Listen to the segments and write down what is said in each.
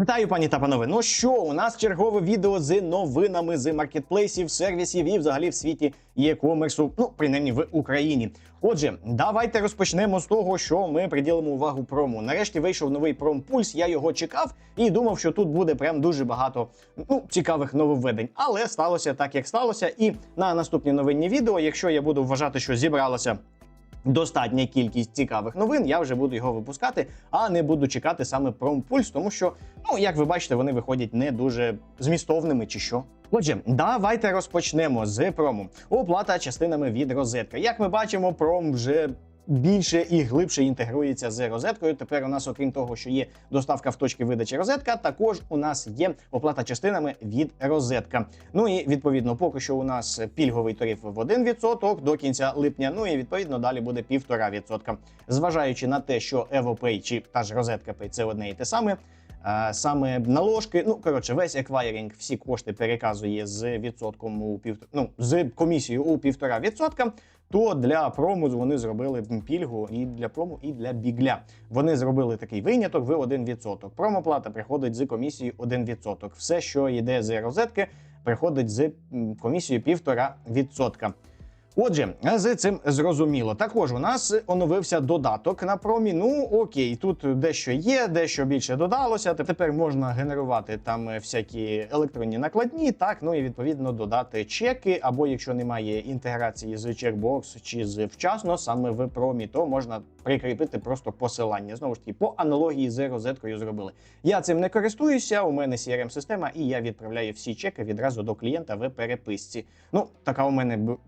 Вітаю, пані та панове. Ну що, у нас чергове відео з новинами з маркетплейсів, сервісів і взагалі в світі e-комерсу, ну принаймні в Україні. Отже, давайте розпочнемо з того, що ми приділимо увагу прому. Нарешті вийшов новий промпульс. Я його чекав і думав, що тут буде прям дуже багато ну цікавих нововведень. Але сталося так, як сталося. І на наступні новинні відео, якщо я буду вважати, що зібралося достатня кількість цікавих новин, я вже буду його випускати, а не буду чекати саме промпульс, тому що, ну як ви бачите, вони виходять не дуже змістовними чи що. Отже, давайте розпочнемо з прому. Оплата частинами від розетка. Як ми бачимо, пром вже. Більше і глибше інтегрується з розеткою. Тепер у нас, окрім того, що є доставка в точки видачі розетка, також у нас є оплата частинами від розетка. Ну і відповідно, поки що у нас пільговий тариф в 1% до кінця липня. Ну і відповідно далі буде 1,5%. Зважаючи на те, що EvoPay чи та ж розетка Pay – це одне і те саме. Саме наложки, ну коротше, весь еквайринг, всі кошти переказує з відсотком у пів, ну, з комісією у півтора відсотка. То для прому вони зробили пільгу і для прому, і для бігля. Вони зробили такий виняток в 1%. Промоплата приходить з комісією 1%. Все, що йде з розетки, приходить з комісією 1,5%. Отже, з цим зрозуміло. Також у нас оновився додаток на промі. Ну окей, тут дещо є, дещо більше додалося. Тепер можна генерувати там всякі електронні накладні, так ну і відповідно додати чеки. Або якщо немає інтеграції з чекбокс чи з вчасно, саме в промі, то можна прикріпити просто посилання. Знову ж таки, по аналогії з розеткою зробили. Я цим не користуюся. У мене crm система і я відправляю всі чеки відразу до клієнта в переписці. Ну така у мене б-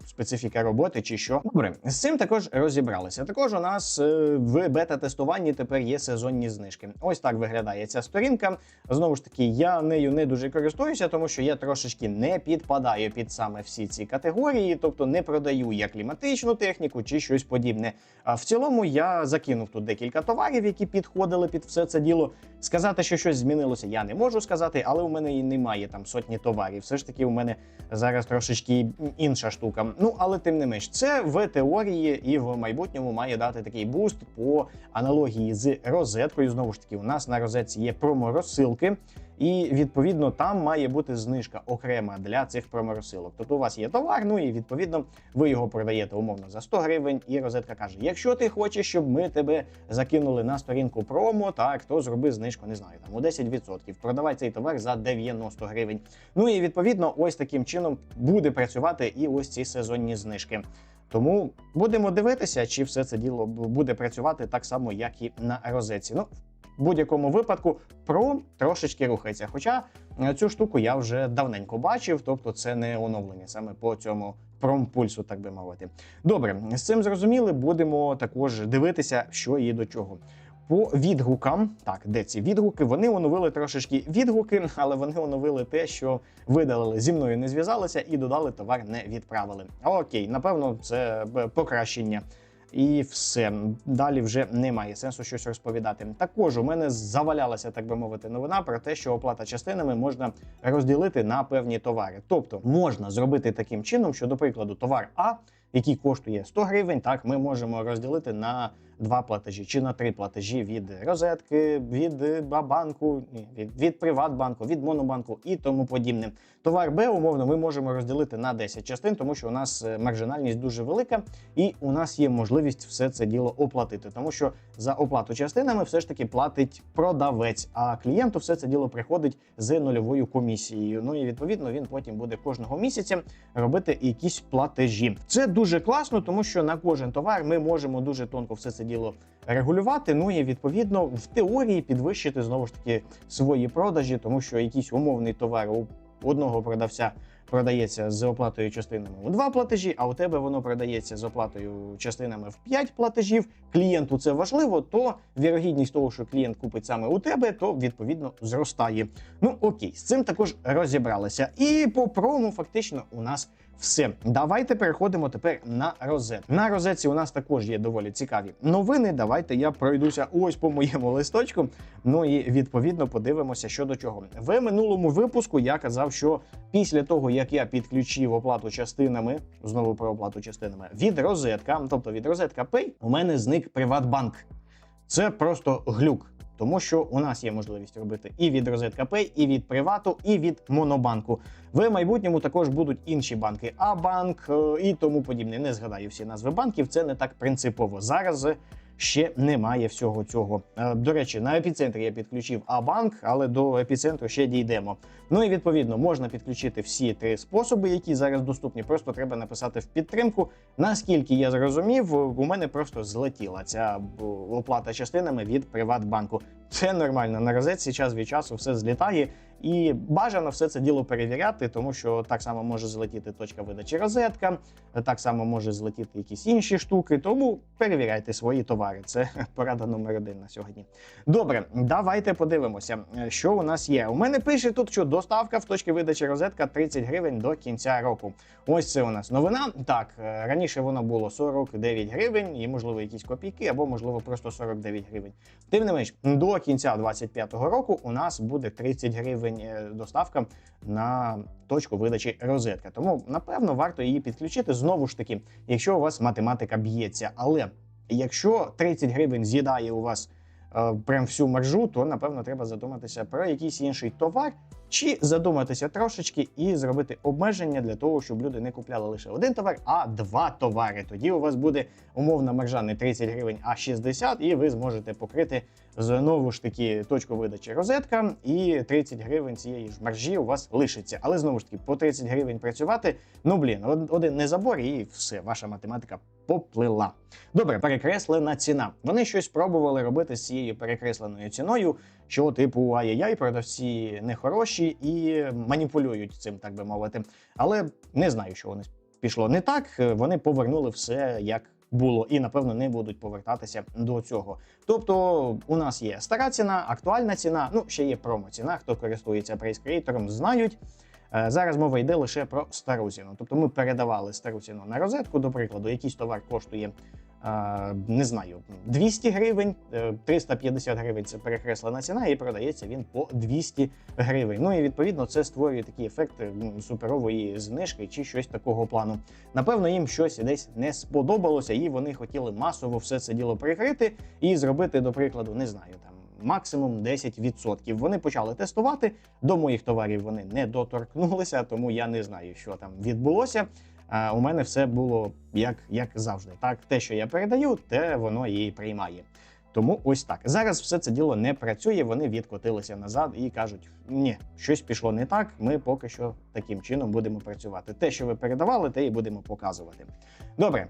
роботи чи що. Добре, з цим також розібралися. Також у нас е, в бета-тестуванні тепер є сезонні знижки. Ось так виглядає ця сторінка. Знову ж таки, я нею не дуже користуюся, тому що я трошечки не підпадаю під саме всі ці категорії, тобто не продаю я кліматичну техніку чи щось подібне. А в цілому я закинув тут декілька товарів, які підходили під все це діло. Сказати, що щось змінилося, я не можу сказати, але у мене і немає там сотні товарів. Все ж таки, у мене зараз трошечки інша штука. Ну але тим не менш, це в теорії і в майбутньому має дати такий буст по аналогії з розеткою. Знову ж таки, у нас на розетці є проморозсилки. І відповідно там має бути знижка окрема для цих проморозсилок. Тобто у вас є товар, ну і відповідно ви його продаєте умовно за 100 гривень. І розетка каже: якщо ти хочеш, щоб ми тебе закинули на сторінку промо, так то зроби знижку, не знаю, там у 10%. Продавай цей товар за 90 гривень. Ну і відповідно, ось таким чином буде працювати і ось ці сезонні знижки. Тому будемо дивитися, чи все це діло буде працювати так само, як і на розетці. Ну, в будь-якому випадку про трошечки рухається. Хоча е, цю штуку я вже давненько бачив, тобто це не оновлення саме по цьому промпульсу, так би мовити. Добре, з цим зрозуміли. Будемо також дивитися, що і до чого. По відгукам, так, де ці відгуки? Вони оновили трошечки відгуки, але вони оновили те, що видалили зі мною, не зв'язалися і додали товар, не відправили. Окей, напевно, це покращення. І все далі вже немає сенсу щось розповідати. Також у мене завалялася, так би мовити, новина про те, що оплата частинами можна розділити на певні товари. Тобто можна зробити таким чином, що, до прикладу, товар А, який коштує 100 гривень, так ми можемо розділити на два платежі чи на три платежі від розетки, від е, банку, від, від Приватбанку, від Монобанку і тому подібне. Товар Б, умовно, ми можемо розділити на 10 частин, тому що у нас е, маржинальність дуже велика, і у нас є можливість все це діло оплатити, тому що за оплату частинами все ж таки платить продавець, а клієнту все це діло приходить з нульовою комісією. Ну і відповідно він потім буде кожного місяця робити якісь платежі. Це дуже класно, тому що на кожен товар ми можемо дуже тонко все це діло регулювати. Ну і відповідно в теорії підвищити знову ж таки свої продажі, тому що якийсь умовний товар у одного продавця продається з оплатою частинами у два платежі, а у тебе воно продається з оплатою частинами в 5 платежів. Клієнту це важливо, то вірогідність того, що клієнт купить саме у тебе, то відповідно зростає. Ну окей, з цим також розібралися. І по прому фактично у нас все. Давайте переходимо тепер на розет. На розетці у нас також є доволі цікаві новини. Давайте я пройдуся ось по моєму листочку. Ну і відповідно подивимося, що до чого. В минулому випуску я казав, що після того як я підключив оплату частинами, знову про оплату частинами від розетка, тобто від розетка Pay, у мене зник Приватбанк. Це просто глюк. Тому що у нас є можливість робити і від Розетка і від Привату, і від Монобанку. В майбутньому також будуть інші банки, А-банк е, і тому подібне. Не згадаю всі назви банків. Це не так принципово. Зараз ще немає всього цього. Е, До речі, на епіцентрі я підключив А-банк, але до епіцентру ще дійдемо. Ну і відповідно можна підключити всі три способи, які зараз доступні. Просто треба написати в підтримку. Наскільки я зрозумів, у мене просто злетіла ця оплата частинами від Приватбанку. Це нормально. На розетці час від часу все злітає. І бажано все це діло перевіряти, тому що так само може злетіти точка видачі розетка, так само може злетіти якісь інші штуки. Тому перевіряйте свої товари. Це порада номер один на сьогодні. Добре, давайте подивимося, що у нас є. У мене пише тут, що доставка в точки видачі розетка 30 гривень до кінця року. Ось це у нас новина. Так, е, раніше воно було 49 гривень, і можливо якісь копійки, або можливо просто 49 гривень. Тим не менш, до кінця 25-го року у нас буде 30 гривень е, доставка на точку видачі розетка. Тому напевно варто її підключити знову ж таки, якщо у вас математика б'ється. Але якщо 30 гривень з'їдає у вас прям всю маржу, то напевно треба задуматися про якийсь інший товар. Чи задуматися трошечки і зробити обмеження для того, щоб люди не купляли лише один товар, а два товари. Тоді у вас буде умовна маржа не 30 гривень, а 60, і ви зможете покрити знову ж таки точку видачі розетка, і 30 гривень цієї ж маржі у вас лишиться. Але знову ж таки, по 30 гривень працювати, ну блін, один не забор, і все, ваша математика поплила. Добре, перекреслена ціна. Вони щось пробували робити з цією перекресленою ціною, що типу ай-яй-яй, продавці нехороші і маніпулюють цим, так би мовити. Але не знаю, що вони пішло не так. Вони повернули все як було, і напевно не будуть повертатися до цього. Тобто, у нас є стара ціна, актуальна ціна, ну ще є промо-ціна. Хто користується прейскреатором, знають. Е, Зараз мова йде лише про стару ціну. Тобто ми передавали стару ціну на розетку, до прикладу, якийсь товар коштує. е, Не знаю, 200 гривень, е, 350 гривень це перекреслена ціна, і продається він по 200 гривень. Ну і відповідно це створює такий ефект суперової знижки чи щось такого плану. Напевно, їм щось десь не сподобалося, і вони хотіли масово все це діло прикрити і зробити, до прикладу, не знаю, там максимум 10%. Вони почали тестувати. До моїх товарів вони не доторкнулися, тому я не знаю, що там відбулося. А у мене все було як, як завжди. Так, те, що я передаю, те воно і приймає. Тому ось так. Зараз все це діло не працює. Вони відкотилися назад і кажуть: ні, щось пішло не так. Ми поки що таким чином будемо працювати. Те, що ви передавали, те і будемо показувати. Добре.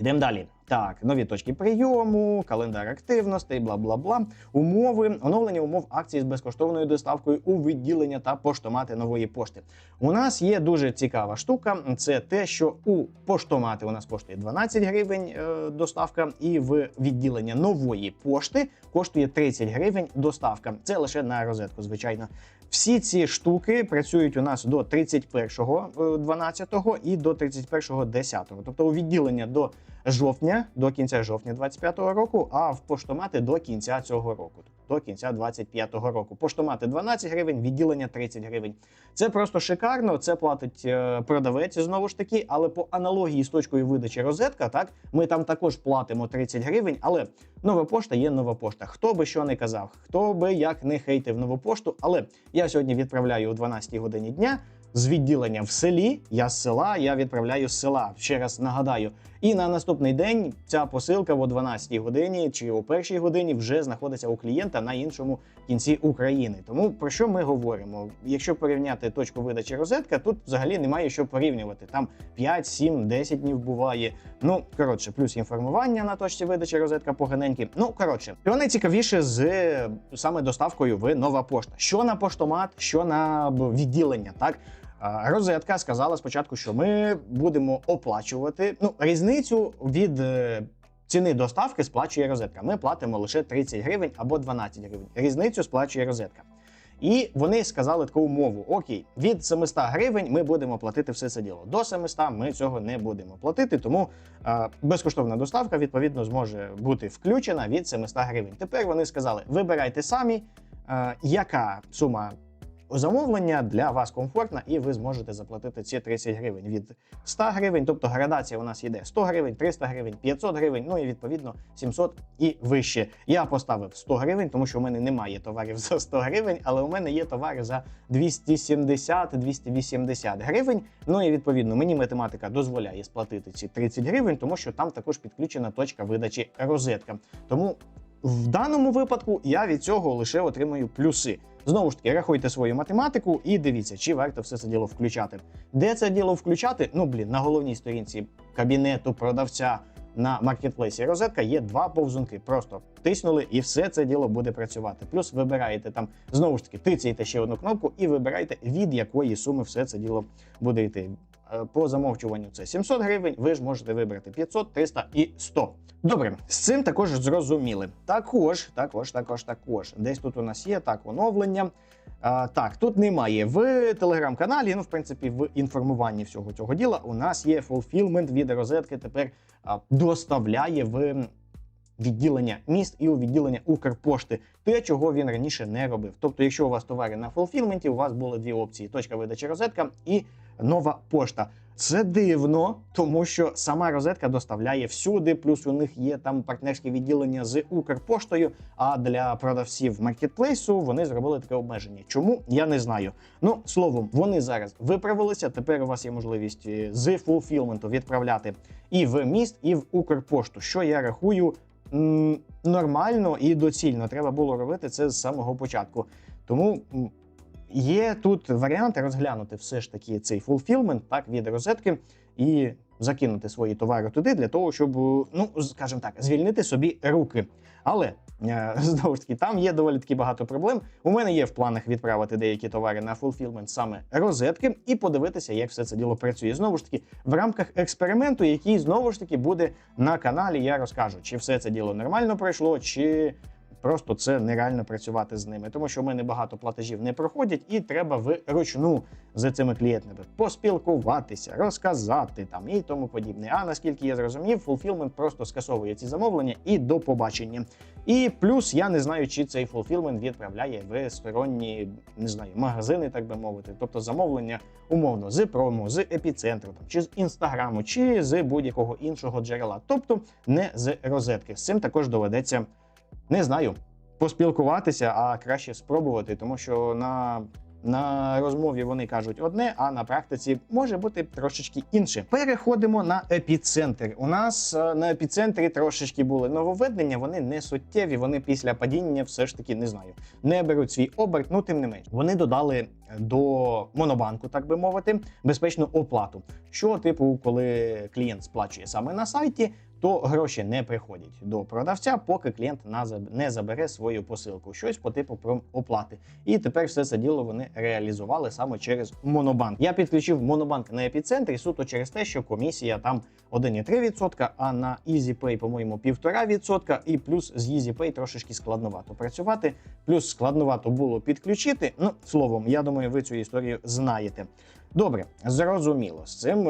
Йдемо далі. Так, нові точки прийому, календар активностей, бла бла бла. Умови, оновлення умов акції з безкоштовною доставкою у відділення та поштомати нової пошти. У нас є дуже цікава штука. Це те, що у поштомати у нас коштує 12 гривень е, доставка, і в відділення нової пошти коштує 30 гривень доставка. Це лише на розетку, звичайно. Всі ці штуки працюють у нас до 31.12 і до 31.10. Тобто у відділення до жовтня, до кінця жовтня 25-го року, а в поштомати до кінця цього року, до кінця 25-го року. Поштомати 12 гривень, відділення 30 гривень. Це просто шикарно. Це платить е, продавець знову ж таки, але по аналогії з точкою видачі розетка, так ми там також платимо 30 гривень, але нова пошта є нова пошта. Хто би що не казав, хто би як не хейтив нову пошту, але я сьогодні відправляю о 12 годині дня. З відділення в селі, я з села, я відправляю з села. Ще раз нагадаю. І на наступний день ця посилка о 12 годині чи о першій годині вже знаходиться у клієнта на іншому кінці України. Тому про що ми говоримо? Якщо порівняти точку видачі розетка, тут взагалі немає що порівнювати. Там 5, 7, 10 днів буває. Ну коротше, плюс інформування на точці видачі розетка поганенькі. Ну коротше, що найцікавіше з саме доставкою в нова пошта. Що на поштомат, що на відділення, так. Розетка сказала спочатку, що ми будемо оплачувати ну різницю від е, ціни доставки сплачує розетка. Ми платимо лише 30 гривень або 12 гривень. Різницю сплачує розетка. І вони сказали таку умову: окей, від 700 гривень ми будемо платити все це діло. До 700 ми цього не будемо платити, тому е, безкоштовна доставка відповідно зможе бути включена від 700 гривень. Тепер вони сказали: вибирайте самі, е, яка сума замовлення для вас комфортна, і ви зможете заплатити ці 30 гривень від 100 гривень. Тобто градація у нас йде 100 гривень, 300 гривень, 500 гривень, ну і відповідно 700 і вище. Я поставив 100 гривень, тому що у мене немає товарів за 100 гривень, але у мене є товари за 270-280 гривень. Ну і відповідно мені математика дозволяє сплатити ці 30 гривень, тому що там також підключена точка видачі розетка. Тому в даному випадку я від цього лише отримую плюси. Знову ж таки, рахуйте свою математику і дивіться, чи варто все це діло включати. Де це діло включати? Ну блін, на головній сторінці кабінету продавця на маркетплейсі розетка є два повзунки. Просто тиснули, і все це діло буде працювати. Плюс вибираєте там знову ж таки, тицяєте ще одну кнопку і вибираєте від якої суми все це діло буде йти. Е, По замовчуванню це 700 гривень. Ви ж можете вибрати 500, 300 і 100. Добре, з цим також зрозуміли. Також, також, також, також. Десь тут у нас є так оновлення. А, так, тут немає в телеграм-каналі. Ну, в принципі, в інформуванні всього цього діла у нас є фулфілмент від розетки. Тепер а, доставляє в відділення міст і у відділення Укрпошти, те, чого він раніше не робив. Тобто, якщо у вас товари на фулфілменті, у вас були дві опції: точка видачі розетка і нова пошта. Це дивно, тому що сама розетка доставляє всюди. Плюс у них є там партнерське відділення з Укрпоштою. А для продавців маркетплейсу вони зробили таке обмеження. Чому я не знаю. Ну словом, вони зараз виправилися. Тепер у вас є можливість е, з фулфілменту відправляти і в міст, і в Укрпошту. Що я рахую нормально і доцільно. Треба було робити це з самого початку. Тому є тут варіанти розглянути все ж таки цей фулфілмент так від розетки і закинути свої товари туди для того, щоб, ну скажімо так, звільнити собі руки. Але е, знову ж таки, там є доволі таки багато проблем. У мене є в планах відправити деякі товари на фулфілмент саме розетки і подивитися, як все це діло працює. Знову ж таки, в рамках експерименту, який знову ж таки буде на каналі, я розкажу, чи все це діло нормально пройшло, чи просто це нереально працювати з ними, тому що в мене багато платежів не проходять, і треба вручну з цими клієнтами поспілкуватися, розказати там і тому подібне. А наскільки я зрозумів, фулфілмент просто скасовує ці замовлення і до побачення. І плюс я не знаю, чи цей фулфілмент відправляє в сторонні не знаю магазини, так би мовити, тобто замовлення умовно з промо, з епіцентру, там чи з інстаграму, чи з будь-якого іншого джерела, тобто не з розетки. З цим також доведеться не знаю, поспілкуватися, а краще спробувати, тому що на. На розмові вони кажуть одне, а на практиці може бути трошечки інше. Переходимо на епіцентр. У нас е, на епіцентрі трошечки були нововведення. Вони не суттєві. Вони після падіння все ж таки не знаю, не беруть свій оберт. Ну тим не менш, вони додали до монобанку, так би мовити, безпечну оплату. Що, типу, коли клієнт сплачує саме на сайті, то гроші не приходять до продавця, поки клієнт не забере свою посилку. Щось по типу оплати. І тепер все це діло вони реалізували саме через Монобанк. Я підключив Монобанк на епіцентрі суто через те, що комісія там 1,3%, а на EasyPay, по-моєму, 1,5%, і плюс з EasyPay трошечки складновато працювати. Плюс складновато було підключити. Ну, словом, я думаю, ви цю історію знаєте. Добре, зрозуміло з цим.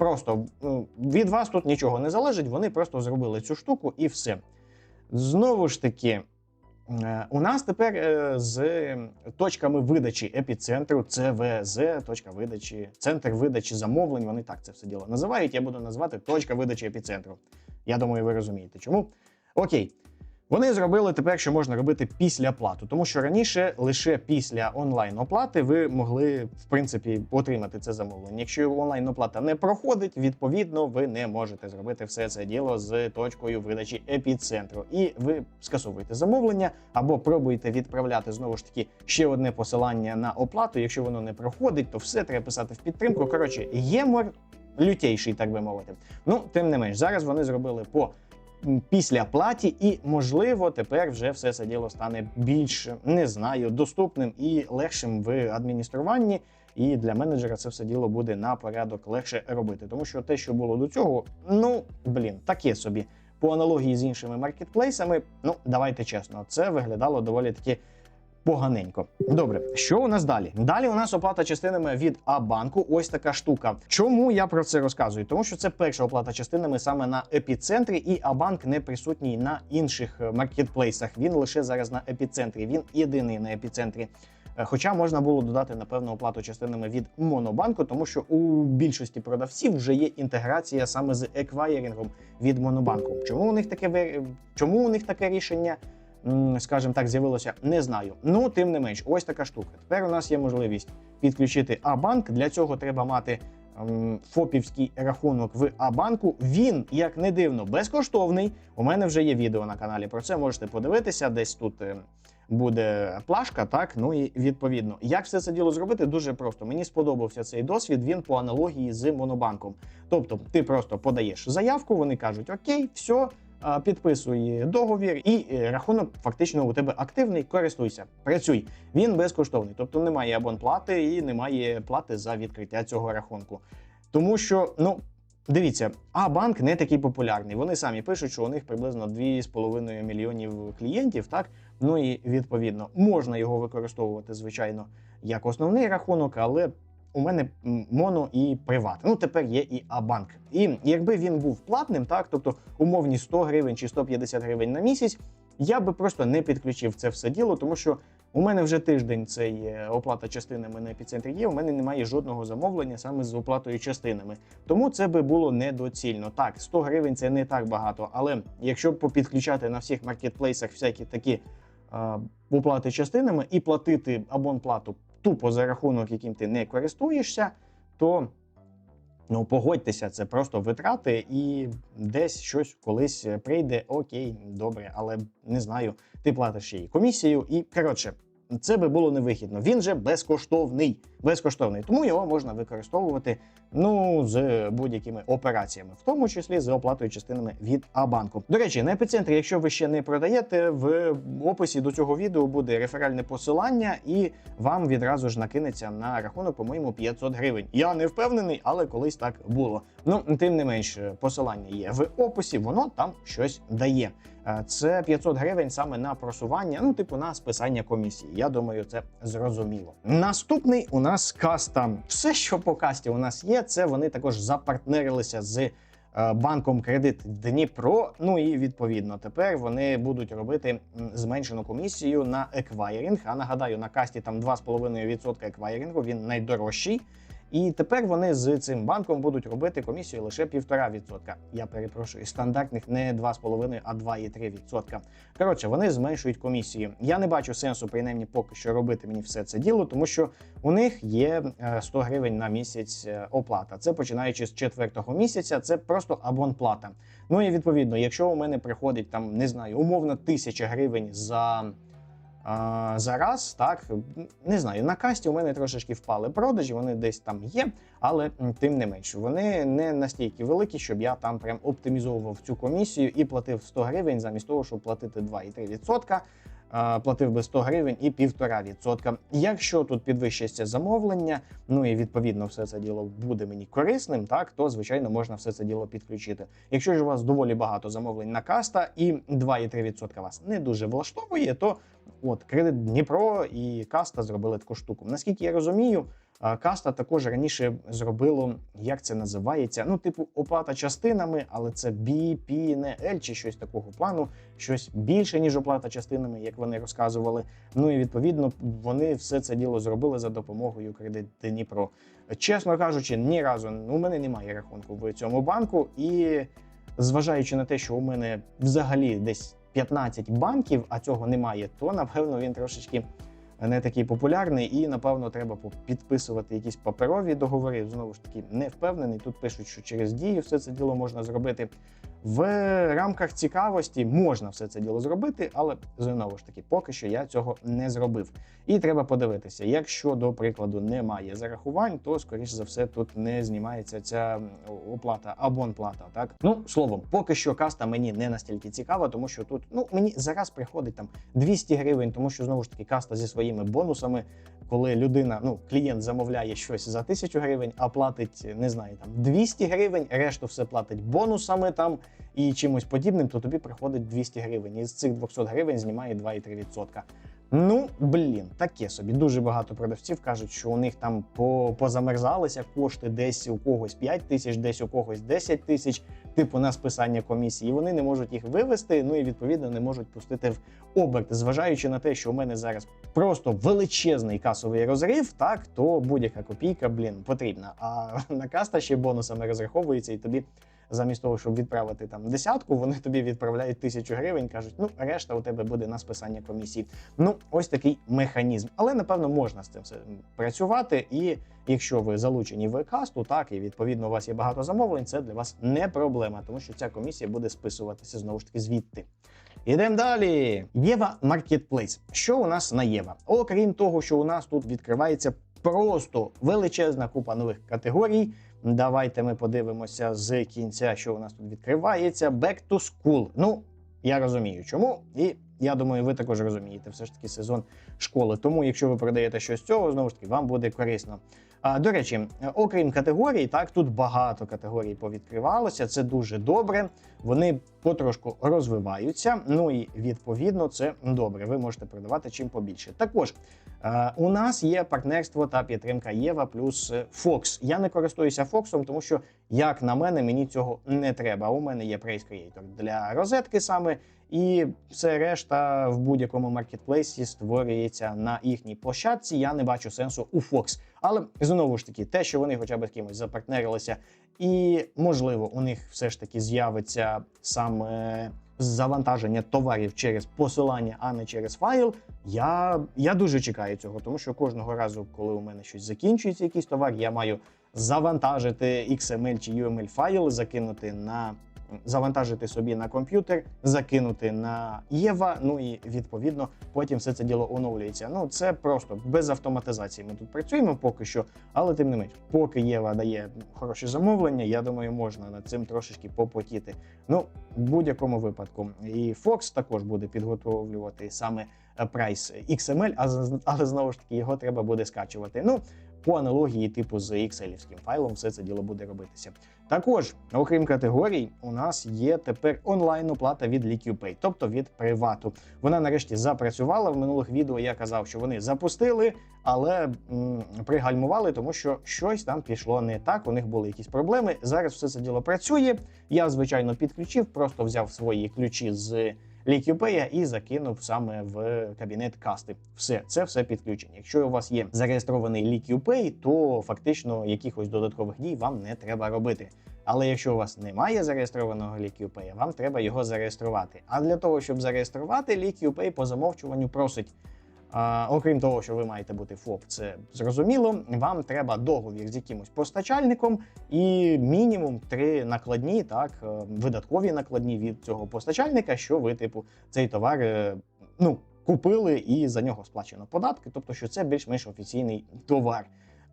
Просто ну, від вас тут нічого не залежить, вони просто зробили цю штуку і все. Знову ж таки, е, у нас тепер е, з точками видачі епіцентру, ЦВЗ, точка видачі, центр видачі замовлень. Вони так це все діло називають. Я буду називати точка видачі епіцентру. Я думаю, ви розумієте, чому. Окей. Вони зробили тепер, що можна робити після плату, тому що раніше лише після онлайн оплати ви могли в принципі отримати це замовлення. Якщо онлайн оплата не проходить, відповідно ви не можете зробити все це діло з точкою видачі епіцентру, і ви скасовуєте замовлення або пробуєте відправляти знову ж таки ще одне посилання на оплату. Якщо воно не проходить, то все треба писати в підтримку. Коротше, ємор лютейший, так би мовити. Ну тим не менш, зараз вони зробили по після платі, і можливо тепер вже все це діло стане більш не знаю, доступним і легшим в адмініструванні. І для менеджера це все діло буде на порядок легше робити, тому що те, що було до цього, ну блін, таке собі. По аналогії з іншими маркетплейсами, ну давайте чесно, це виглядало доволі таки Поганенько. Добре, що у нас далі? Далі у нас оплата частинами від А-банку. Ось така штука. Чому я про це розказую? Тому що це перша оплата частинами саме на епіцентрі, і А-банк не присутній на інших е, маркетплейсах. Він лише зараз на епіцентрі. Він єдиний на епіцентрі. Е, Хоча можна було додати напевно оплату частинами від Монобанку, тому що у більшості продавців вже є інтеграція саме з еквайрінгом від Монобанку. Чому у них таке чому у них таке рішення? Скажімо так, з'явилося, не знаю. Ну, тим не менш, ось така штука. Тепер у нас є можливість підключити А-банк. Для цього треба мати ФОПівський рахунок в А-банку. Він, як не дивно, безкоштовний. У мене вже є відео на каналі. Про це можете подивитися. Десь тут е, буде плашка. Так, ну і відповідно, як все це діло зробити, дуже просто. Мені сподобався цей досвід. Він по аналогії з Монобанком. Тобто, ти просто подаєш заявку, вони кажуть: Окей, все. Підписуй договір, і е, рахунок фактично у тебе активний. Користуйся, працюй. Він безкоштовний, тобто немає абонплати і немає плати за відкриття цього рахунку. Тому що, ну дивіться, а банк не такий популярний. Вони самі пишуть, що у них приблизно 2,5 мільйонів клієнтів. Так ну і відповідно можна його використовувати, звичайно, як основний рахунок, але у мене моно і приват. Ну тепер є і А-банк. І якби він був платним, так тобто умовні 100 гривень чи 150 гривень на місяць, я би просто не підключив це все діло, тому що у мене вже тиждень цей е, оплата частинами на епіцентрі є. У мене немає жодного замовлення саме з оплатою частинами. Тому це би було недоцільно. Так, 100 гривень це не так багато, але якщо попідключати на всіх маркетплейсах всякі такі оплати частинами і платити абонплату тупо за рахунок, яким ти не користуєшся, то ну погодьтеся, це просто витрати, і десь щось колись прийде. Окей, добре, але не знаю. Ти платиш її комісію, і коротше. Це би було невигідно. Він же безкоштовний. Безкоштовний, тому його можна використовувати ну з будь-якими операціями, в тому числі з оплатою частинами від А-банку. До речі, на епіцентрі, якщо ви ще не продаєте, в описі до цього відео буде реферальне посилання, і вам відразу ж накинеться на рахунок, по-моєму, 500 гривень. Я не впевнений, але колись так було. Ну тим не менш, посилання є в описі, воно там щось дає. Е, Це 500 гривень саме на просування, ну типу на списання комісії. Я думаю, це зрозуміло. Наступний у нас каста. Все, що по касті у нас є, це вони також запартнерилися з е, банком Кредит Дніпро. Ну і відповідно тепер вони будуть робити зменшену комісію на еквайринг. А нагадаю, на касті там 2,5% еквайрингу. Він найдорожчий. І тепер вони з цим банком будуть робити комісію лише 1,5%. Я перепрошую, стандартних не 2,5%, а 2,3%. Коротше, вони зменшують комісію. Я не бачу сенсу, принаймні, поки що робити мені все це діло, тому що у них є е, 100 гривень на місяць е, оплата. Це починаючи з четвертого місяця, це просто абонплата. Ну і відповідно, якщо у мене приходить там, не знаю, умовно тисяча гривень за. А, зараз, так не знаю, на касті у мене трошечки впали продажі, вони десь там є, але тим не менш, вони не настільки великі, щоб я там прям оптимізовував цю комісію і платив 100 гривень замість того, щоб платити 2,3%. а, Платив би 100 гривень і 1,5%. Якщо тут підвищиться замовлення, ну і відповідно все це діло буде мені корисним, так то звичайно можна все це діло підключити. Якщо ж у вас доволі багато замовлень на каста і 2,3% вас не дуже влаштовує, то От кредит Дніпро і Каста зробили таку штуку. Наскільки я розумію, Каста також раніше зробило, як це називається, ну, типу, оплата частинами, але це BPNL чи щось такого плану, щось більше, ніж оплата частинами, як вони розказували. Ну і відповідно вони все це діло зробили за допомогою кредит Дніпро. Чесно кажучи, ні разу у мене немає рахунку в цьому банку, і зважаючи на те, що у мене взагалі десь 15 банків, а цього немає, то напевно він трошечки не такий популярний, і напевно треба підписувати якісь паперові договори. Знову ж таки, не впевнений. Тут пишуть, що через дію все це діло можна зробити. В рамках цікавості можна все це діло зробити, але знову ж таки, поки що я цього не зробив. І треба подивитися, якщо до прикладу немає зарахувань, то скоріш за все тут не знімається ця оплата абонплата. Так ну словом, поки що каста мені не настільки цікава, тому що тут ну мені зараз приходить там 200 гривень, тому що знову ж таки каста зі своїми бонусами, коли людина, ну клієнт замовляє щось за 1000 гривень, а платить не знаю там 200 гривень, решту все платить бонусами там і чимось подібним, то тобі приходить 200 гривень. І з цих 200 гривень знімає 2,3%. Ну, блін, таке собі. Дуже багато продавців кажуть, що у них там по, позамерзалися кошти десь у когось 5 тисяч, десь у когось 10 тисяч, типу на списання комісії. Вони не можуть їх вивести, ну і відповідно не можуть пустити в оберт. Зважаючи на те, що у мене зараз просто величезний касовий розрив, так то будь-яка копійка, блін, потрібна. А на каста ще бонусами розраховується, і тобі замість того, щоб відправити там десятку, вони тобі відправляють тисячу гривень, кажуть, ну решта у тебе буде на списання комісії. Ну, ось такий механізм. Але напевно можна з цим працювати. І якщо ви залучені в касту, так і відповідно у вас є багато замовлень, це для вас не проблема, тому що ця комісія буде списуватися знову ж таки звідти. Ідемо далі. Єва Marketplace. Що у нас на Єва? Окрім того, що у нас тут відкривається просто величезна купа нових категорій. Давайте ми подивимося з кінця, що у нас тут відкривається. Back to school. Ну, я розумію, чому. І я думаю, ви також розумієте, все ж таки сезон школи. Тому, якщо ви продаєте щось з цього, знову ж таки, вам буде корисно. До речі, окрім категорій, так тут багато категорій повідкривалося. Це дуже добре. Вони потрошку розвиваються. Ну і відповідно це добре. Ви можете продавати чим побільше. Також е, у нас є партнерство та підтримка Єва плюс е, Fox. Я не користуюся Фоксом, тому що, як на мене, мені цього не треба. У мене є Creator для розетки саме. І все решта в будь-якому маркетплейсі створюється на їхній площадці. Я не бачу сенсу у Fox. Але знову ж таки, те, що вони хоча б з кимось запартнерилися, і можливо, у них все ж таки з'явиться саме завантаження товарів через посилання, а не через файл. Я, я дуже чекаю цього, тому що кожного разу, коли у мене щось закінчується, якийсь товар, я маю завантажити XML чи UML файл, закинути на завантажити собі на комп'ютер, закинути на Єва. Ну і відповідно потім все це діло оновлюється. Ну це просто без автоматизації. Ми тут працюємо поки що, але тим не менш, поки Єва дає хороші замовлення, я думаю, можна над цим трошечки попотіти. Ну, в будь-якому випадку. І Fox також буде підготовлювати саме Price XML, а з- але знову ж таки його треба буде скачувати. Ну, по аналогії, типу з excel файлом, все це діло буде робитися. Також, окрім категорій, у нас є тепер онлайн-оплата від LiquidPay, тобто від привату. Вона нарешті запрацювала. В минулих відео я казав, що вони запустили, але м, пригальмували, тому що щось там пішло не так. У них були якісь проблеми. Зараз все це діло працює. Я, звичайно, підключив, просто взяв свої ключі з LiquidPay і закинув саме в кабінет касти. Все, це все підключення. Якщо у вас є зареєстрований LiquidPay, то фактично якихось додаткових дій вам не треба робити. Але якщо у вас немає зареєстрованого LiquidPay, вам треба його зареєструвати. А для того, щоб зареєструвати, LiquidPay по замовчуванню просить. Окрім того, що ви маєте бути ФОП, це зрозуміло. Вам треба договір з якимось постачальником і мінімум три накладні, так е, видаткові накладні від цього постачальника, що ви, типу, цей товар е, ну, купили і за нього сплачено податки. Тобто, що це більш-менш офіційний товар.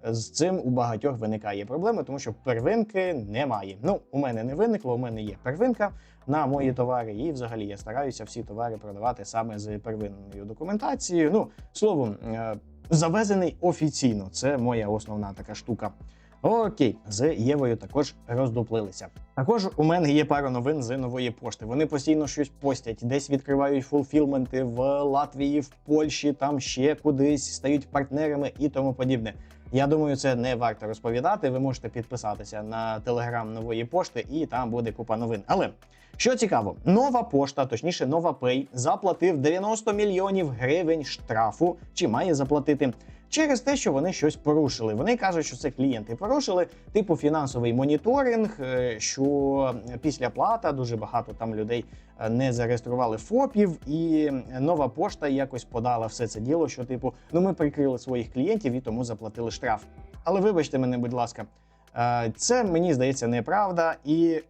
З цим у багатьох виникає проблема, тому що первинки немає. Ну, у мене не виникло, у мене є первинка на мої товари, і взагалі я стараюся всі товари продавати саме з первинною документацією. Ну, словом, е, завезений офіційно. Це моя основна така штука. Окей, з Євою також роздуплилися. Також у мене є пара новин з нової пошти. Вони постійно щось постять, десь відкривають фулфілменти в Латвії, в Польщі, там ще кудись стають партнерами і тому подібне. Я думаю, це не варто розповідати. Ви можете підписатися на телеграм нової пошти, і там буде купа новин. Але що цікаво, нова пошта, точніше, нова Пей, заплатив 90 мільйонів гривень штрафу, чи має заплатити. Через те, що вони щось порушили. Вони кажуть, що це клієнти порушили, типу фінансовий моніторинг, е, що після плата дуже багато там людей е, не зареєстрували ФОПів, і нова пошта якось подала все це діло, що типу, ну ми прикрили своїх клієнтів і тому заплатили штраф. Але вибачте мене, будь ласка, е, це мені здається неправда і.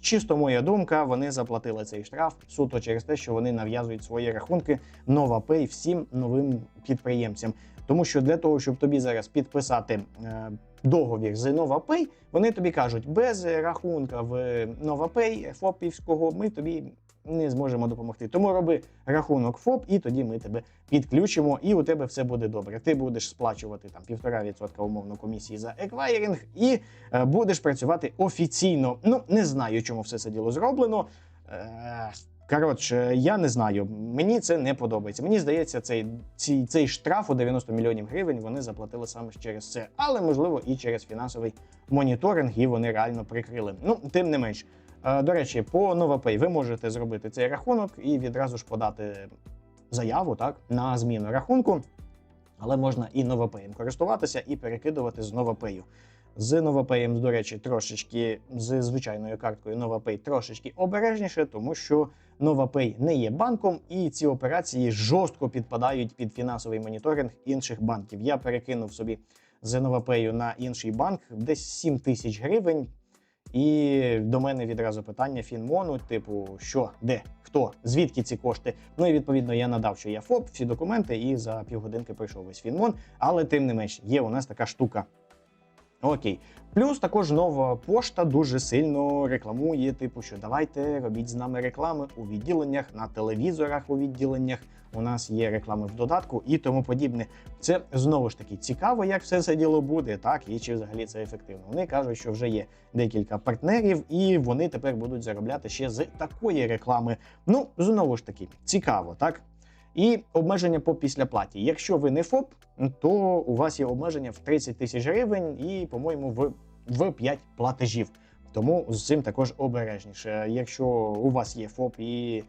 Чисто моя думка, вони заплатили цей штраф суто через те, що вони нав'язують свої рахунки NovaPay всім новим підприємцям. Тому що для того, щоб тобі зараз підписати е, договір з NovaPay, вони тобі кажуть, без рахунка в NovaPay ФОПівського ми тобі не зможемо допомогти. Тому роби рахунок ФОП, і тоді ми тебе підключимо, і у тебе все буде добре. Ти будеш сплачувати там 1,5% умовно комісії за еквайринг, і е, будеш працювати офіційно. Ну не знаю, чому все це діло зроблено. Коротше, я не знаю. Мені це не подобається. Мені здається, цей, цей, цей штраф у 90 мільйонів гривень вони заплатили саме через це, але можливо і через фінансовий моніторинг, і вони реально прикрили. Ну, тим не менш. Е, До речі, по NovaPay ви можете зробити цей рахунок і відразу ж подати заяву так, на зміну рахунку, але можна і NovaPay користуватися і перекидувати з NovaPay. З NovaPay, до речі, трошечки з звичайною карткою NovaPay трошечки обережніше, тому що NovaPay не є банком, і ці операції жорстко підпадають під фінансовий моніторинг інших банків. Я перекинув собі з NovaPay на інший банк десь 7 тисяч гривень. І до мене відразу питання Фінмону: типу, що, де, хто, звідки ці кошти? Ну і відповідно я надав, що я ФОП, всі документи, і за півгодинки прийшов весь Фінмон. Але тим не менш, є у нас така штука. Окей. Плюс також нова пошта дуже сильно рекламує, типу, що давайте робіть з нами реклами у відділеннях, на телевізорах у відділеннях. У нас є реклами в додатку і тому подібне. Це знову ж таки цікаво, як все це діло буде, так і чи взагалі це ефективно. Вони кажуть, що вже є декілька партнерів, і вони тепер будуть заробляти ще з такої реклами. Ну, знову ж таки, цікаво, так? І обмеження по післяплаті. Якщо ви не ФОП, то у вас є обмеження в 30 тисяч гривень і, по-моєму, в, в 5 платежів. Тому з цим також обережніше. Якщо у вас є ФОП і.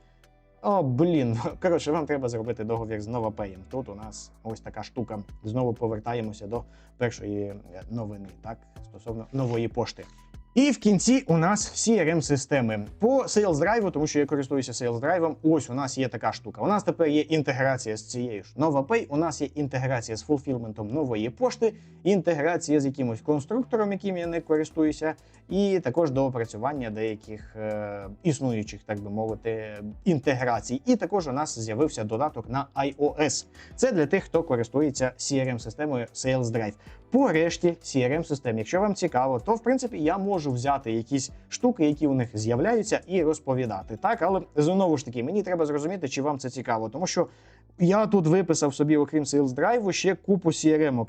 О, блін, коротше, вам треба зробити договір з NovaPay. Тут у нас ось така штука. Знову повертаємося до першої е, новини, так, стосовно нової пошти. І в кінці у нас crm системи по Sales Drive, тому що я користуюся Sales Drive, Ось у нас є така штука. У нас тепер є інтеграція з цією ж NovaPay, У нас є інтеграція з фулфілментом нової пошти, інтеграція з якимось конструктором, яким я не користуюся, і також доопрацювання деяких е, існуючих, так би мовити, інтеграцій. І також у нас з'явився додаток на iOS. Це для тих, хто користується crm системою Sales Drive. По решті crm систем, якщо вам цікаво, то в принципі я можу можу взяти якісь штуки, які у них з'являються, і розповідати. Так, але знову ж таки, мені треба зрозуміти, чи вам це цікаво, тому що я тут виписав собі, окрім Sales Drive, ще купу CRM-ок.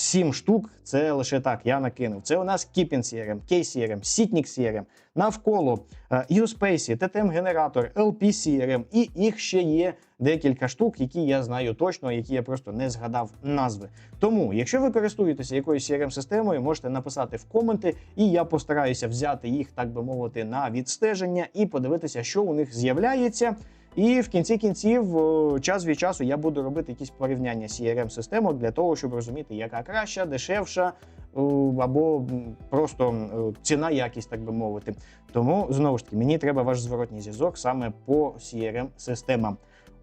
7 штук це лише так, я накинув. Це у нас Кіпін CRM, Кей CRM, Сітнік CRM, навколо е, USpace, ттм генератор LP CRM, і їх ще є декілька штук, які я знаю точно, які я просто не згадав назви. Тому, якщо ви користуєтеся якоюсь crm системою можете написати в коменти, і я постараюся взяти їх, так би мовити, на відстеження і подивитися, що у них з'являється. І в кінці кінців, е, час від часу, я буду робити якісь порівняння crm системок для того, щоб розуміти, яка краща, дешевша е, або просто е, ціна, якість, так би мовити. Тому знову ж таки, мені треба ваш зворотній зв'язок саме по crm системам.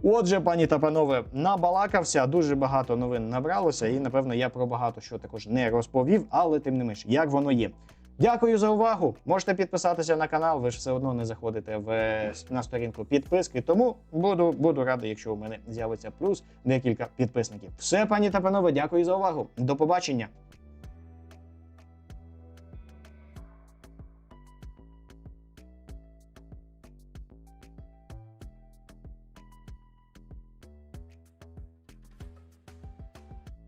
Отже, пані та панове, набалакався, дуже багато новин набралося, і напевно я про багато що також не розповів, але тим не менш, як воно є. Дякую за увагу. Можете підписатися на канал, ви ж все одно не заходите в, на сторінку підписки. Тому буду, буду радий, якщо у мене з'явиться плюс декілька підписників. Все, пані та панове, дякую за увагу. До побачення.